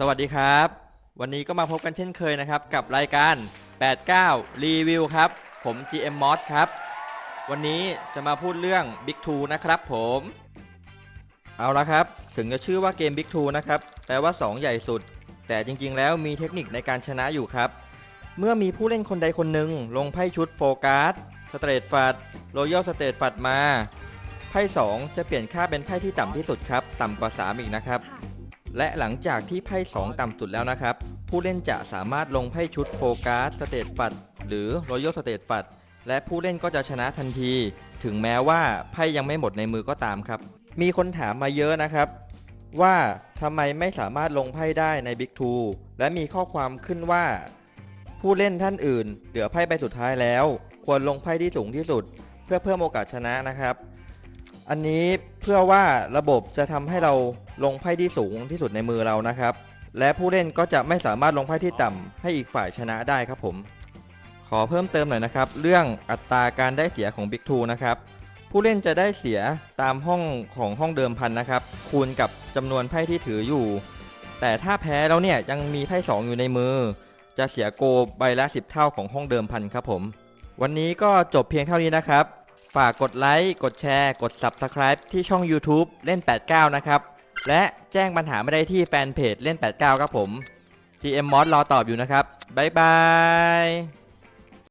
สวัสดีครับ วันนี้ก็มาพบกันเช่นเคยนะครับ กับรายการ 89 รีวิวครับ ผม GM Moss ครับ วันนี้จะมาพูดเรื่อง Big 2นะครับผม เอาละครับ ถึงจะชื่อว่าเกม Big 2นะครับแปลว่า 2 ใหญ่สุด แต่จริงๆ แล้วมีเทคนิคในการชนะอยู่ครับ เมื่อมีผู้เล่นคนใดคนหนึ่งลงไพ่ชุดโฟกัสสเตรทฟัดรอยัลสเตรทฟัดมาไพ่2จะเปลี่ยนค่าเป็นไพ่ที่ต่ำที่สุดครับ ต่ำกว่า 3 อีกนะครับ และหลังจากที่ไพ่2ต่ำสุดแล้วนะครับ ผู้เล่นจะสามารถลงไพ่ชุดโฟกัสสเตตฟัดหรือรอยัลสเตตฟัดและผู้เล่นก็จะชนะทันที ถึงแม้ว่าไพ่ยังไม่หมดในมือก็ตามครับ มีคนถามมาเยอะนะครับ ว่าทำไมไม่สามารถลงไพ่ได้ใน Big 2 และมีข้อความขึ้นว่า ผู้เล่นท่านอื่น เหลือไพ่ใบสุดท้ายแล้ว ควรลงไพ่ที่สูงที่สุด เพื่อเพิ่มโอกาสชนะนะครับ อันนี้ พื่อว่าระบบจะทำให้เราลงไพ่ที่สูงที่สุดในมือเรานะครับ และผู้เล่นก็จะไม่สามารถลงไพ่ที่ต่ำให้อีกฝ่ายชนะได้ครับผม ขอเพิ่มเติมหน่อยนะครับ เรื่องอัตราการได้เสียของ Big 2นะครับผู้เล่นจะได้เสียตามห้องของห้องเดิมพันนะครับ คูณกับจำนวนไพ่ที่ถืออยู่ แต่ถ้าแพ้แล้วเนี่ยยังมีไพ่2อยู่ในมือ จะเสียโกใบละ 10 เท่าของห้องเดิมพันครับผม วันนี้ก็จบเพียงเท่านี้นะครับ ฝากกดไลค์ กดแชร์ กด Subscribe ที่ช่อง YouTube เล่น 89 นะครับ และแจ้งปัญหาไม่ได้ที่แฟนเพจเล่น 89 ครับผม GM Mod รอตอบอยู่นะครับ บ๊ายบาย